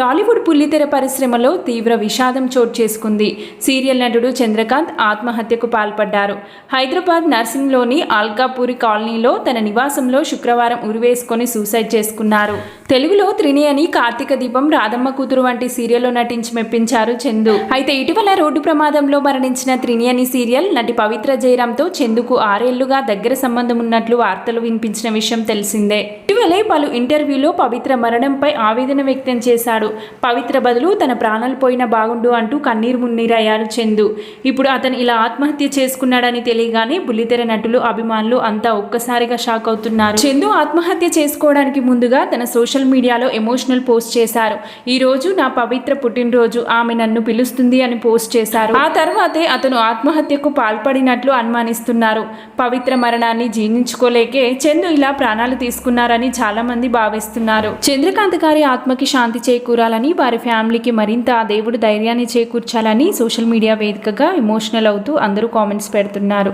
టాలీవుడ్ పుల్లితెర పరిశ్రమలో తీవ్ర విషాదం చోటు చేసుకుంది. సీరియల్ నటుడు చంద్రకాంత్ ఆత్మహత్యకు పాల్పడ్డారు. హైదరాబాద్ నర్సింగ్లోని ఆల్కాపూరి కాలనీలో తన నివాసంలో శుక్రవారం ఉరివేసుకొని సూసైడ్ చేసుకున్నారు. తెలుగులో త్రిని అని కార్తీక దీపం రాధమ్మ కూతురు వంటి సీరియల్లో నటించి మెప్పించారు చందు. అయితే ఇటీవల రోడ్డు ప్రమాదంలో మరణించిన త్రిని అని సీరియల్ నటి పవిత్ర జయరాంతో చందుకు ఆరేళ్ళుగా దగ్గర సంబంధం ఉన్నట్లు వార్తలు వినిపించిన విషయం తెలిసిందే. ఇటీవలే పలు ఇంటర్వ్యూలో పవిత్ర మరణంపై ఆవేదన వ్యక్తం చేశాడు. పవిత్ర బదులు తన ప్రాణాలు పోయినా బాగుండు అంటూ కన్నీరు మున్నీరయ్యారు చందు. ఇప్పుడు అతను ఇలా ఆత్మహత్య చేసుకున్నాడని తెలియగానే బుల్లితెర నటులు అభిమానులు అంతా ఒక్కసారిగా షాక్ అవుతున్నారు. చందు ఆత్మహత్య చేసుకోవడానికి ముందుగా తన సోషల్ మీడియాలో ఎమోషనల్ పోస్ట్ చేశారు. ఈ రోజు నా పవిత్ర పుట్టినరోజు ఆమె నన్ను పిలుస్తుంది అని పోస్ట్ చేశారు. ఆ తర్వాతే అతను ఆత్మహత్యకు పాల్పడినట్లు అనుమానిస్తున్నారు. పవిత్ర మరణాన్ని జీర్ణించుకోలేకే చందు ఇలా ప్రాణాలు తీసుకున్నారని చాలా మంది భావిస్తున్నారు. చంద్రకాంత్ గారి ఆత్మకి శాంతి చేకూరు చేకూరాలని వారి ఫ్యామిలీకి మరింత ఆ దేవుడు ధైర్యాన్ని చేకూర్చాలని సోషల్ మీడియా వేదికగా ఎమోషనల్ అవుతూ అందరూ కామెంట్స్ పెడుతున్నారు.